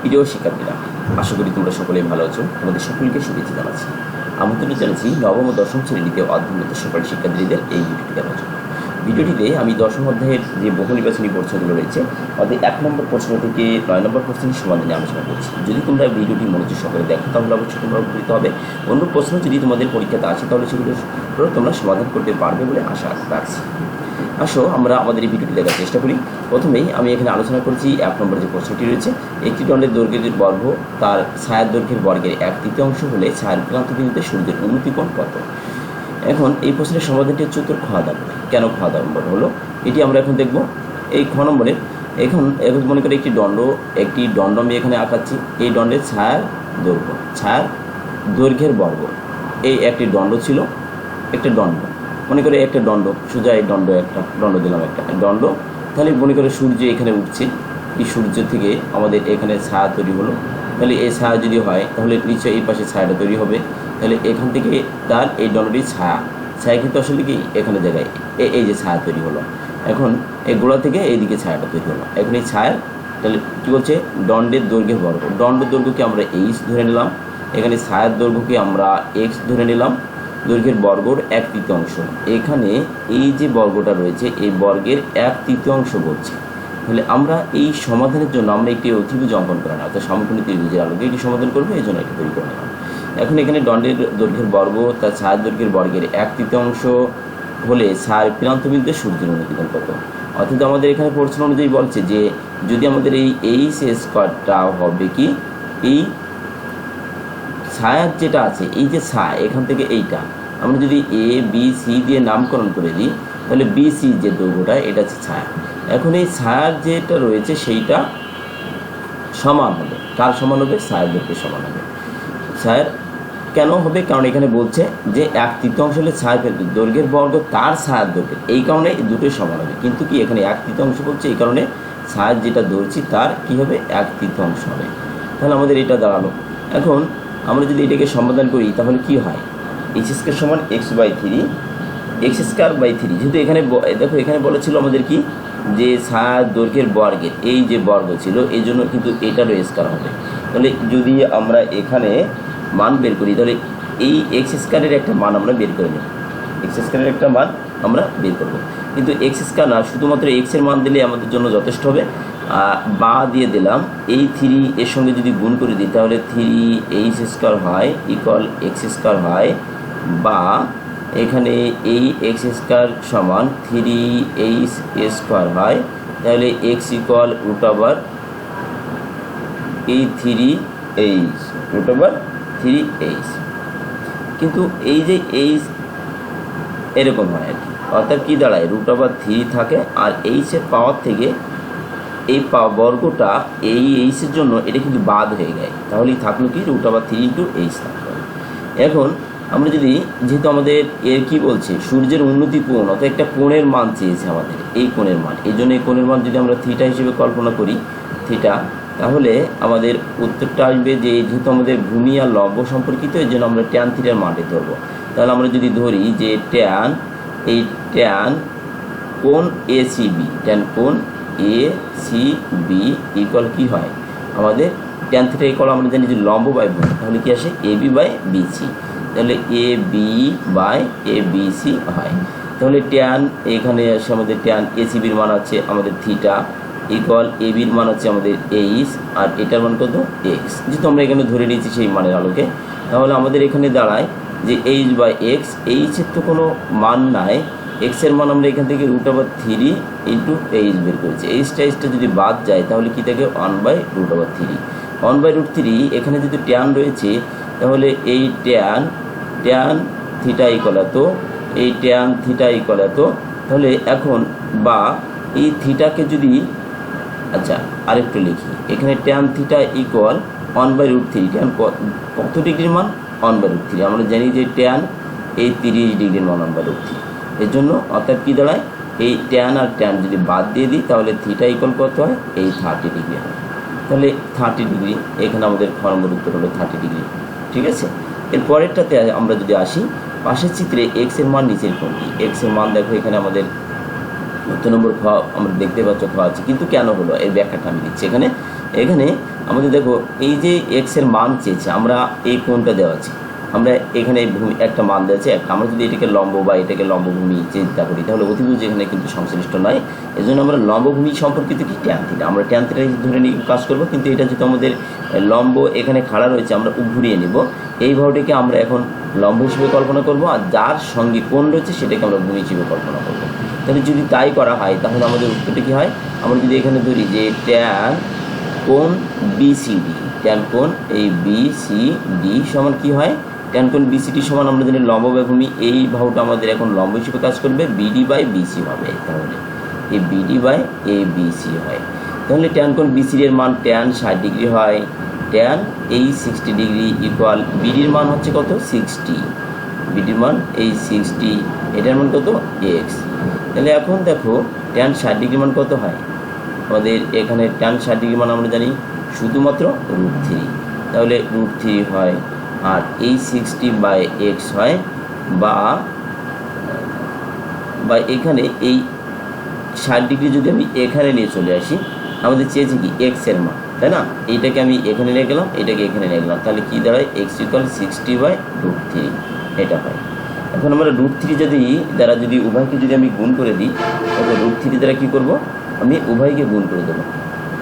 প্রিয় শিক্ষার্থীরা, আশা করি তোমরা সকলেই ভালো আছো। তোমাদের সকলকে শুভেচ্ছা জানাচ্ছি। আমন্ত্রণ জানাচ্ছি নবম ও দশম শ্রেণীতে অধ্যয়নরত সকল শিক্ষার্থীদের এই ইউটিউব চ্যানেল ভিডিওটিতে আমি দশম অধ্যায়ের যে বহু নির্বাচনী প্রশ্নগুলো রয়েছে তাদের এক নম্বর প্রশ্ন থেকে নয় নম্বর প্রশ্নের সমাধান নিয়ে আলোচনা করছি। যদি তোমরা ভিডিওটি মনোযোগ সহকারে দেখো, তাহলে অবশ্যই তোমরা উপকৃত হবে। অন্য প্রশ্ন যদি তোমাদের পরীক্ষাতে আসে, তাহলে সেগুলো তোমরা সমাধান করতে পারবে বলে আশা রাখছি। আসো, আমরা আমাদের এই ভিডিওটি দেখার চেষ্টা করি। প্রথমেই আমি এখানে আলোচনা করছি এক নম্বর যে প্রশ্নটি রয়েছে, একটি দণ্ডের দৈর্ঘ্যের বর্গ তার ছায়ার দৈর্ঘ্যের বর্গের এক তৃতীয়াংশ হলে ছায়ার ক্রান্ত বিন্দুতে সূর্যের উন্নতিকোণ কত? এখন এই প্রশ্নের সমাধানটি হচ্ছে উত্তর খাওয়া দাওয়া কেন খাওয়া দাওয়া হলো? এটি আমরা এখন দেখব। এই খ নম্বরে এখন এখন মনে করি একটি দণ্ড একটি দণ্ড আমি এখানে আঁকাচ্ছি। এই দণ্ডের ছায়ার দৈর্ঘ্য, ছায়ার দৈর্ঘ্যের বর্গ। এই একটি দণ্ড ছিল, একটা দণ্ড। মনে করে একটা দণ্ড, সোজা এই দণ্ড একটা, দণ্ড দিলাম একটা দণ্ড। তাহলে মনে করে সূর্য এখানে উঠছে। এই সূর্য থেকে আমাদের এখানে ছায়া তৈরি হলো। তাহলে এই ছায়া যদি হয়, তাহলে নিশ্চয়ই এই পাশে ছায়াটা তৈরি হবে। তাহলে এখান থেকে তার এই দণ্ডটির ছায়া। ছায়া কিন্তু আসলে কি? এখানে জায়গায়। এই যে ছায়া তৈরি হলো। এখন এই গোড়া থেকে এইদিকে ছায়াটা তৈরি হলো। এখন এই ছায়ার, তাহলে কী বলছে? দণ্ডের দৈর্ঘ্যের বর্গ। দণ্ড দৈর্ঘ্যকে আমরা এইচ ধরে নিলাম। এখানে ছায়ার দৈর্ঘ্যকে আমরা এক্স ধরে নিলাম। দৈর্ঘ্যের বর্গর এক তৃতীয়াংশ। এখানে এই যে বর্গটা রয়েছে, এই বর্গের এক তৃতীয়াংশ বলছে তাহলে আমরা এই সমাধানের জন্য আমরা একটি অতিভুজ অঙ্কন করে না অর্থাৎ সমকোণী ত্রিভুজের আলোকে এটি সমাধান করব, এই জন্য এটি তৈরি করে নিলাম। এখন এখানে দণ্ডের দৈর্ঘ্যের বর্গ, তার ছায়ার দৈর্ঘ্যের বর্গের এক তৃতীয়াংশ হলে ছায়ার প্রান্তবিন্দুতে সূর্যের অনুদিগণ কত? অর্থাৎ আমাদের এখানে প্রশ্ন অনুযায়ী বলছে যে যদি আমাদের এই এইচ স্কোয়ারটা হবে কি? এই ছায়ার যেটা আছে, এই যে ছায়া, এখান থেকে এইটা, আমরা যদি এ বি সি দিয়ে নামকরণ করে দিই, তাহলে বি সি যে দৈর্ঘ্যটা, এটা হচ্ছে ছায়া। এখন এই ছায়ার যেটা রয়েছে, সেইটা সমান হবে। কার সমান হবে? ছায়ার দৈর্ঘ্যের সমান হবে। ছায়ার কেন হবে? কারণ এখানে বলছে যে এক তৃতীয়াংশ হলে ছায়া দৈর্ঘ্যের বর্গ তার ছায়ার দৈর্ঘ্যের। এই কারণে দুটোই সমান হবে। কিন্তু কি এখানে এক তৃতীয়াংশ বলছে? এই কারণে ছায়ার যেটা ধরছি তার কি হবে? এক তৃতীয়াংশ হবে। তাহলে আমাদের এটা দাঁড়াল। এখন আমরা যদি এটাকে সমাধান করি, তাহলে কি হয়? এইচ স্কোয়ার সমান X by three X square by three যেহেতু এখানে দেখো, এখানে বলেছিল আমাদের কি? যে ছায়ার দৈর্ঘ্যের বর্গের, এই যে বর্গ ছিল, এই জন্য কিন্তু এটারও স্কোয়ার হবে। তাহলে যদি আমরা এখানে মান বের করি। তাহলে এই এক্স স্কোয়ারের একটা মান আমরা বের করে নেব। এক্স স্কোয়ারের একটা মান আমরা বের করব। কিন্তু এক্স স্কোয়ার না, শুধুমাত্র এক্সের মান দিলে আমাদের জন্য যথেষ্ট হবে। বা দিয়ে দিলাম, এই থ্রি এর সঙ্গে যদি গুণ করে দিই, তাহলে থ্রি এইচ স্কোয়ার হয় ইকুয়াল এক্স স্কোয়ার হয় বা এখানে এই এক্স স্কোয়ার সমান থ্রি এইচ স্কোয়ার হয়, তাহলে এক্স ইকুয়াল রুট ওভার এই three H root over three H. কিন্তু এই যে এইচ, এরকম হয় আর কি। অর্থাৎ কী দাঁড়ায়? রুট ওভার থ্রি থাকে আর এইচের পাওয়ার থেকে এই বর্গটা এই এইচের জন্য এটা কিন্তু বাদ হয়ে যায়। তাহলেই থাকল কি? Root over three into H থাকল। এখন আমরা যদি, যেহেতু আমাদের এর কি বলছে? সূর্যের উন্নতি কোণ, অর্থাৎ একটা কোণের মান চেয়েছে আমাদের, এই কোণের মান। এই জন্য এই কোণের মান যদি আমরা থিটা হিসেবে কল্পনা করি থিটা তাহলে আমাদের উত্তরটা আসবে যে যেহেতু আমাদের ভূমি আর লম্ব সম্পর্কিত, এই জন্য আমরা ট্যান থিটার মানটি ধরবো। তাহলে আমরা যদি ধরি যে ট্যান এই ট্যান কোন এ সি বি ট্যান কোণ এ সি বি ইকুয়াল কী হয়? আমাদের ট্যান থিটা ইকুয়াল আমরা জানি যে লম্ব বাই ভূমি, তাহলে কি আসে? A B by B C তাহলে A B by A B C হয়। তাহলে ট্যান এখানে আসে আমাদের ট্যান এ সি বির মান আছে, আমাদের থিটা ইকুয়াল এ বির মান হচ্ছে আমাদের এইচ আর এটার মান কত? এক্স যেহেতু আমরা এখানে ধরে নিয়েছি সেই মানের আলোকে, তাহলে আমাদের এখানে দাঁড়ায় যে এইচ বাই এক্স এইচের তো কোনো মান নাই এক্সের মান আমরা এখান থেকে root over three into H বের করেছি। এইচটা এইচটা যদি বাদ যায়, তাহলে কি থাকে? One by root over three one by root three এখানে যদি ট্যান রয়েছে, তাহলে এই ট্যান ট্যান থিটা ইকল এত, এই ট্যান থিটা ইকল এত, তাহলে এখন বা এই থিটাকে যদি আচ্ছা আরেকটু লিখি। এখানে tan theta equal one by root three tan কত ডিগ্রির মান? ওয়ান বাই রুট থ্রি আমরা জানি যে ট্যান এই তিরিশ ডিগ্রির মান ওয়ান বাই রুট থ্রি এর জন্য অর্থাৎ কী দাঁড়ায়? এই ট্যান আর ট্যান যদি বাদ দিয়ে দিই, তাহলে থিটা ইকুয়াল কত হয়? এই থার্টি ডিগ্রি হয়। তাহলে থার্টি ডিগ্রি এখানে আমাদের নম্বর উত্তর হলো থার্টি ডিগ্রি ঠিক আছে? এর পরেরটাতে আমরা যদি আসি, পাশের চিত্রে এক্সের মান নিচের কোনটি? এক্সের মান দেখো, এখানে আমাদের উত্তর নম্বর খ আমরা দেখতে পাচ্ছ, খ আছে। কিন্তু কেন হলো? এর ব্যাখ্যাটা আমি দিচ্ছি। এখানে এখানে আমাদের দেখো, এই যে এক্সের মান চেয়েছে, আমরা এই কোনটা দেওয়া আছে। আমরা এখানে ভূমি, একটা মান দিয়েছে একটা আমরা যদি এটাকে লম্ব বা এটাকে লম্বভূমি চিন্তা করি, তাহলে অতিভুজ এখানে কিন্তু সংশ্লিষ্ট নয়। এই জন্য আমরা লম্বভূমি সম্পর্কিত কি? ট্যান থিটা আমরা ট্যান থিটা ধরে নিয়ে কাজ করব, কিন্তু এটা যেহেতু আমাদের লম্ব, এখানে খাড়া রয়েছে, আমরা ঘুরিয়ে নিব। এই ভাবটিকে আমরা এখন লম্ব হিসেবে কল্পনা করব, আর যার সঙ্গে কোণ রয়েছে, সেটাকে আমরা ভূমি হিসেবে কল্পনা করব। তাহলে যদি তাই করা হয়, তাহলে আমাদের উত্তরটা কী হয়? আমরা যদি এখানে ধরি যে ট্যান কোণ বিসিডি ট্যান কোণ এই বিসিডি সমান কী হয়? ট্যান কোণ বিসিডি সমান আমরা জানি লম্ব বা এই বাহুটা আমাদের এখন লম্ব হিসেবে কাজ করবে বিডি বাই বিসি হবে, তাহলে। এই বিডি বাই এ বিসি হয়। তাহলে ট্যান কোণ বিসিডি এর মান ট্যান ষাট ডিগ্রি হয়। ট্যান এই সিক্সটি ডিগ্রি ইকুয়াল বিডির মান হচ্ছে কত? সিক্সটি বিডির মান এই সিক্সটি এটার মান কত? এক্স তাহলে এখন দেখো ট্যান ষাট ডিগ্রি মান কত হয়? আমাদের এখানে ট্যান ষাট ডিগ্রি মান আমরা জানি শুধুমাত্র রুট থ্রি তাহলে রুট থ্রি হয়, আর এই সিক্সটি বাই এক্স হয় বা বা এখানে এই ষাট ডিগ্রি যদি আমি এখানে নিয়ে চলে আসি, আমাদের চেয়েছে কি এক্সের মান, তাই না? এইটাকে আমি এখানে নিয়ে গেলাম, এটাকে এখানে নিয়ে গেলাম। তাহলে কী দাঁড়ায়? X equal sixty by root three এটা হয়। এখন আমরা রুট থ্রি যদি, দ্বারা যদি উভয়কে যদি আমি গুণ করে দিই, তাহলে রুট থ্রি দ্বারা কী করব? আমি উভয়কে গুণ করে দেবো।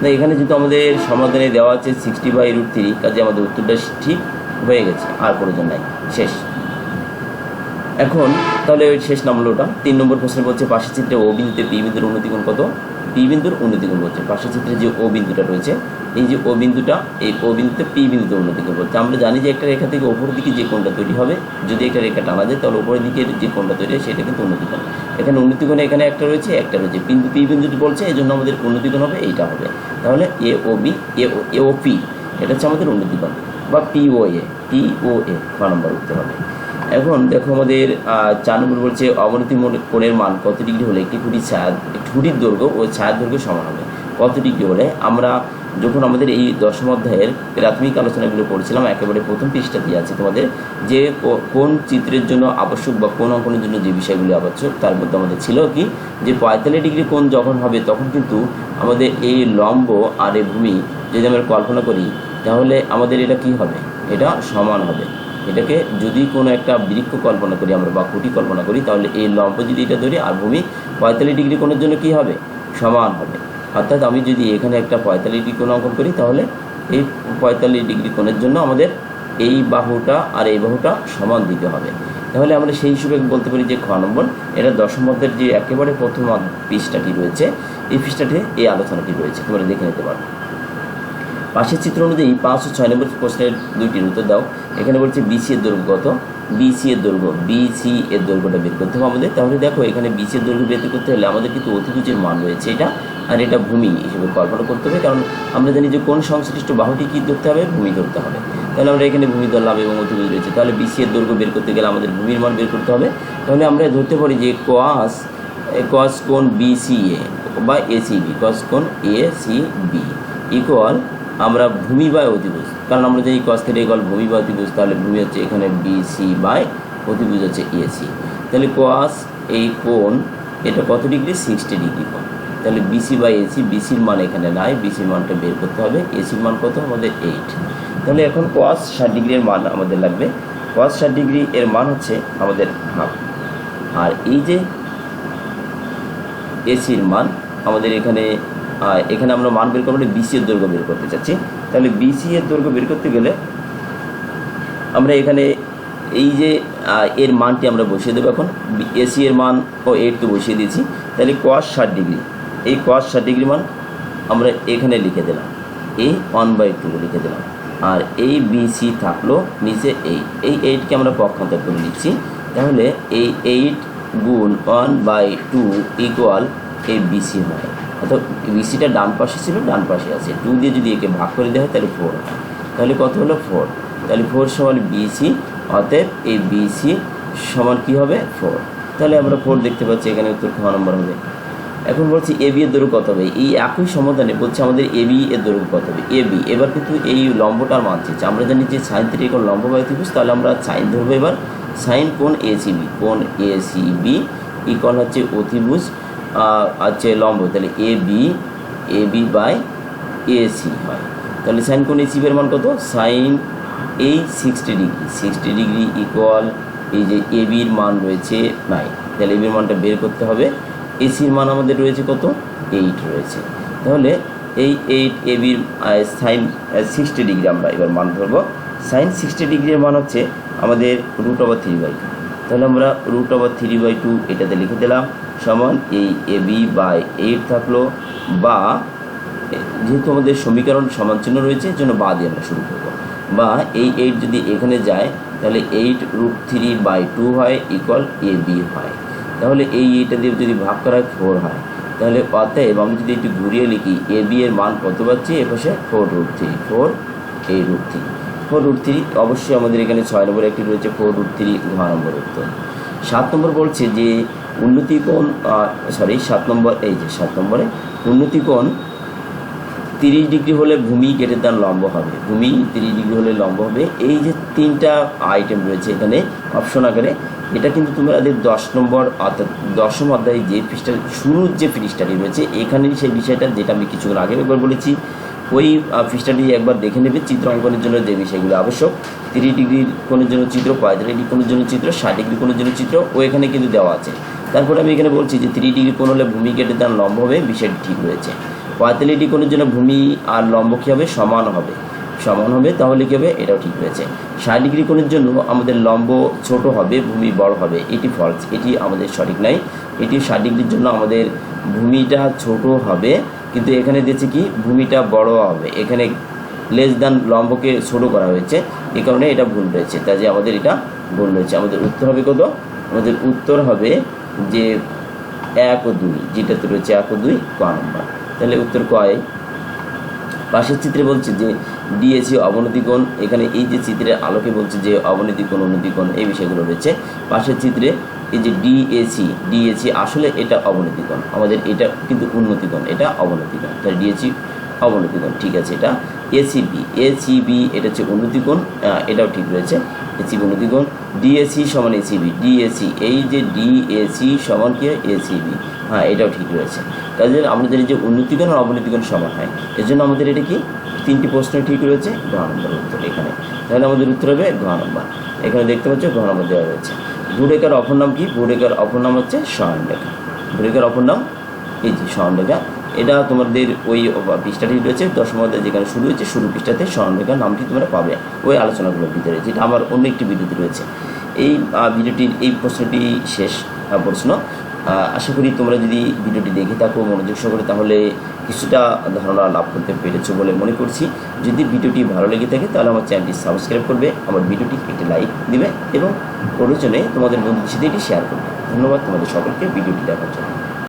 না, এখানে যেহেতু আমাদের সমাধানে দেওয়া আছে সিক্সটি বাই রুট থ্রি কাজে আমাদের উত্তরটা ঠিক হয়ে গেছে, আর প্রয়োজন নাই, শেষ। এখন, তাহলে শেষ নামলো ওটা। তিন নম্বর প্রশ্ন বলছে পাশের চিত্রে ও বিন্দুতে পি বিন্দুর উন্নতিগুণ কত? পি বিন্দুর উন্নতিগুণ বলছে পাশের চিত্রে যে ও বিন্দুটা রয়েছে, এই যে ও বিন্দুটা, এই ও বিন্দুতে পি বিন্দুতে উন্নতিগুণ বলছে আমরা জানি যে একটা রেখা থেকে ওপরের দিকে যে কোণটা তৈরি হবে, যদি একটা রেখা টানা যায়, তাহলে ওপরের দিকে যে কোণটা তৈরি হয়, সেটা কিন্তু উন্নতিগুণ এখানে উন্নতিগুণ এখানে একটা রয়েছে একটা রয়েছে। কিন্তু পি বিন্দুটি বলছে এই জন্য আমাদের উন্নতিগুণ হবে, এইটা হবে। তাহলে এ ও B A O A O P এটা হচ্ছে আমাদের উন্নতিগুণ বা পি ও এ পি ও এ ছ নম্বর উত্তর হবে। এখন দেখো আমাদের চার নম্বর বলছে, অবনতি কোণের মান কত ডিগ্রি হলে একটি খুঁটির ছায়া একটি খুঁটির দৈর্ঘ্য ও ছায়ার দৈর্ঘ্য সমান হবে? কত ডিগ্রি হলে? আমরা যখন আমাদের এই দশম অধ্যায়ের প্রাথমিক আলোচনাগুলো করেছিলাম একেবারে প্রথম পৃষ্ঠা দিয়ে আছে তোমাদের, যে কোন চিত্রের জন্য আবশ্যক বা কোন অঙ্কনের জন্য যে বিষয়গুলি আবশ্যক, তার মধ্যে আমাদের ছিল কি? যে পঁয়তাল্লিশ ডিগ্রি কোণ যখন হবে, তখন কিন্তু আমাদের এই লম্ব আর এই ভূমি যদি আমরা কল্পনা করি, তাহলে আমাদের এটা কি হবে? এটা সমান হবে। এটাকে যদি কোনো একটা বৃক্ষ কল্পনা করি আমরা বা খুঁটি কল্পনা করি, তাহলে এই লম্ব যদি এটা ধরি আর ভূমি পঁয়তাল্লিশ ডিগ্রি কোণের জন্য কি হবে? সমান হবে। অর্থাৎ আমি যদি এখানে একটা পঁয়তাল্লিশ ডিগ্রি কোণ অঙ্কন করি, তাহলে এই পঁয়তাল্লিশ ডিগ্রি কোণের জন্য আমাদের এই বাহুটা আর এই বাহুটা সমান দিতে হবে। তাহলে আমরা সেই হিসেবে বলতে পারি যে খ নম্বর, এটা দশম যে একেবারে প্রথম পৃষ্ঠাটি রয়েছে, এই পৃষ্ঠাটি এই আলোচনাটি রয়েছে। তোমরা দেখে নিতে পারো। পাশের চিত্র অনুযায়ী পাঁচ ও ছয় নম্বর প্রশ্নের দুইটির উত্তর দাও। এখানে বলছে বিসি এর দৈর্ঘ্য কত? বিসি এর দৈর্ঘ্য বিসি এর দৈর্ঘ্যটা বের করতে হবে আমাদের। তাহলে দেখো, এখানে বিসি এর দৈর্ঘ্য বের করতে হলে আমাদের কিন্তু অতিভুজের মান রয়েছে এটা, আর এটা ভূমি হিসেবে কল্পনা করতে হবে, কারণ আমরা জানি যে কোন সংশ্লিষ্ট বাহুটি কী ধরতে হবে? ভূমি ধরতে হবে। তাহলে আমরা এখানে ভূমি ধরলাম এবং অতিভুজ রয়েছে। তাহলে বিসি এর দৈর্ঘ্য বের করতে গেলে আমাদের ভূমির মান বের করতে হবে। তাহলে আমরা ধরতে পারি যে কোয়াস কস কোন বিসিএ বা এসিবি কস কোন এ সি বি ইকুয়াল আমরা ভূমি বাই অতিভুজ কারণ আমরা জানি কস থেকে ইকুয়াল ভূমি বা অতিভুজ তাহলে ভূমি হচ্ছে এখানে বিসি বাই অতিভুজ হচ্ছে এসি তাহলে কোয়াস এই কোণ, এটা কত ডিগ্রি? সিক্সটি ডিগ্রি কোণ। তাহলে বিসি বাই এসি বিসির মান এখানে নাই বিসির মানটা বের করতে হবে এসির মান কত? আমাদের এইট তাহলে এখন কোয়াস ষাট ডিগ্রির মান আমাদের লাগবে। কোয়াস ষাট ডিগ্রি এর মান হচ্ছে আমাদের হাফ আর এই যে এসির মান, আমাদের এখানে এখানে আমরা মান বের করব বিসি এর দৈর্ঘ্য বের করতে চাচ্ছি। তাহলে বিসি এর দৈর্ঘ্য বের করতে গেলে আমরা এখানে এই যে এর মানটি আমরা বসিয়ে দেবো এখন। এসি এর মান ও এইট তো বসিয়ে দিয়েছি। তাহলে কস ষাট ডিগ্রি। এই কস ষাট ডিগ্রি মান আমরা এখানে লিখে দিলাম। এই ওয়ান বাই টু লিখে দিলাম। আর এই বিসি থাকল নিচে এইট এই এইটকে আমরা পক্ষান্তর করে নিচ্ছি। তাহলে এই এইট গুণ ওয়ান বাই টু ইকুয়াল এই বিসি হয়। অর্থাৎ বিসিটা ডান পাশে ছিল, ডান পাশে আছে। টু দিয়ে যদি একে ভাগ করে দেওয়া হয়, তাহলে ফোর তাহলে কত হলো ফোর তাহলে ফোর সমান বিসি অতএব এই বিসি সমান কী হবে? ফোর তাহলে আমরা ফোর দেখতে পাচ্ছি, এখানে উত্তর খ নম্বর হবে। এখন বলছি এ বি এর দৈর্ঘ্য কত হবে? এই একই সমাধানে বলছে আমাদের এ বি এর দৈর্ঘ্য কত হবে? এ বি এবার কিন্তু এই লম্বটার মান চেয়েছে। আমরা জানি যে সাইন থ্রি কোন লম্ব বাই ত্রিভুজ, তাহলে আমরা সাইন ধরবো এবার। সাইন কোন এ সি বি কোন এ সি বি ইকল হচ্ছে অতিভুজ। আছে লম্ব, তাহলে A B A B by A C হয়। তাহলে সাইন কোন এসি এর মান কত? সাইন এই sixty degree sixty degree equal এই যে এ বির মান রয়েছে নাই তাহলে এবির মানটা বের করতে হবে। এসির মান আমাদের রয়েছে কত? এইট রয়েছে। তাহলে এই এইট এ বির সাইন সিক্সটি ডিগ্রি আমরা এবার মান ধরবো। সাইন সিক্সটি ডিগ্রির মান হচ্ছে আমাদের রুট ওভার থ্রি বাই তাহলে আমরা root over three by two এটাতে লিখে দিলাম, সমান এই এ বি বাই এইট থাকল, বা যেহেতু আমাদের সমীকরণ সমান চিহ্ন রয়েছে জন্য বা দিয়ে আমরা শুরু করব। বা এই এইট যদি এখানে যায়, তাহলে eight root three by two হয় ইকুয়াল এ বি হয়। তাহলে এই এইটা দিয়ে যদি ভাগ করা হয় ফোর হয়। তাহলে অতএব আমি যদি একটু ঘুরিয়ে লিখি এ বি এর মান কত পাচ্ছি? এ পাশে ফোর রুট থ্রি ফোর এই root three four root three, অবশ্যই আমাদের এখানে ছয় নম্বরে একটি রয়েছে ফোর রুট থ্রি ঘ নম্বর উত্তর। সাত নম্বর বলছে যে উন্নতি কোণ সরি সাত নম্বর, এই যে সাত নম্বরে উন্নতি কোণ তিরিশ ডিগ্রি হলে ভূমি কেটে তার লম্ব হবে। ভূমি তিরিশ ডিগ্রি হলে লম্ব হবে। এই যে তিনটা আইটেম রয়েছে এখানে অপশন আকারে, এটা কিন্তু তোমাদের দশ নম্বর অর্থাৎ দশম অধ্যায়ে যে পৃষ্ঠা শুরুর যে পৃষ্ঠাটি রয়েছে, এখানেই সেই বিষয়টা যেটা আমি কিছুক্ষণ আগে একবার বলেছি। ওই পৃষ্ঠাটি একবার দেখে নেবে, চিত্র অঙ্কনের জন্য যে বিষয়গুলো আবশ্যক। তিরিশ ডিগ্রির কোণের জন্য চিত্র, পঁয়তাল্লিশ ডিগ্রি কোণের জন্য চিত্র, ষাট ডিগ্রি কোণের জন্য চিত্র, ও এখানে কিন্তু দেওয়া আছে। তারপরে আমি এখানে বলছি যে তিরিশ ডিগ্রি কোণ হলে ভূমি কেটে তার লম্ব হবে, বিষয়টি ঠিক রয়েছে। পঁয়তাল্লিশ ডিগ্রি কোণের জন্য ভূমি আর লম্ব কী হবে? সমান হবে। সমান হবে, তাহলে কী হবে? এটাও ঠিক রয়েছে। ষাট ডিগ্রি কোণের জন্য আমাদের লম্ব ছোট হবে, ভূমি বড় হবে। এটি ফলস এটি আমাদের সঠিক নাই। এটি ষাট ডিগ্রির জন্য আমাদের ভূমিটা ছোট হবে। কিন্তু এখানে দিয়েছে কি, ভূমিটা বড় হবে। এখানে লেস দ্যান লম্বকে ছোট করা হয়েছে। এই কারণে এটা ভুল রয়েছে। তাই যে আমাদের এটা ভুল রয়েছে। আমাদের উত্তর হবে কত? আমাদের উত্তর হবে যে এক ও দুই, যেটাতে রয়েছে এক ও দুই, ক নম্বর। তাহলে উত্তর কয় পাশের চিত্রে বলছে যে ডিএসি অবনতি কোণ এখানে এই যে চিত্রের আলোকে বলছে যে অবনতি কোণ উন্নতি এই বিষয়গুলো রয়েছে। পাশের চিত্রে এই যে ডিএসি ডিএসি আসলে এটা অবনতি কোণ আমাদের এটা কিন্তু উন্নতি কোণ এটা অবনতি কোণ তাহলে ডিএসি অবনতি কোণ ঠিক আছে এটা। এসিবি এসিবি এটা হচ্ছে উন্নতি কোণ আহ, এটাও ঠিক রয়েছে। এসিবি উন্নতি কোণ ডিএসি সমান এসিবি ডিএসি এই যে ডিএসি সমান কি এসিবি হ্যাঁ এটাও ঠিক রয়েছে। কাজে আমাদের যে উন্নতিকোণ আর অবনতিকোণ সমান হয় এর জন্য আমাদের এটা কি? তিনটি প্রশ্ন ঠিক রয়েছে ঘ নম্বর উত্তর এখানে। তাহলে আমাদের উত্তর হবে ঘ নম্বর। এখানে দেখতে পাচ্ছ ঘ নম্বর দেওয়া রয়েছে। ভূরেখার অপর নাম কি? বুড়েকার অপর নাম হচ্ছে স্বয়ংরেখা বুড়েকার অপর নাম? এই যে স্বয়ংরেখা এটা তোমাদের ওই পৃষ্ঠাটি রয়েছে, দশম যেখানে শুরু হয়েছে, শুরু পৃষ্ঠাতে স্বর্ণরেখার নামটি তোমরা পাবে ওই আলোচনাগুলোর ভিতরে, যেটা আমার অন্য একটি ভিডিওতে রয়েছে। এই ভিডিওটির এই প্রশ্নটি শেষ প্রশ্ন। আশা করি তোমরা যদি ভিডিওটি দেখে থাকো, মনোযোগ সহকারে, তাহলে কিছুটা ধারণা লাভ করতে পেরেছ বলে মনে করছি। যদি ভিডিওটি ভালো লেগে থাকে, তাহলে আমার চ্যানেলটি সাবস্ক্রাইব করবে, আমার ভিডিওটি একটি লাইক দিবে এবং প্রয়োজনে তোমাদের বন্ধুদের সাথে এটি শেয়ার করবে। ধন্যবাদ তোমাদের সকলকে ভিডিওটি দেখার জন্য।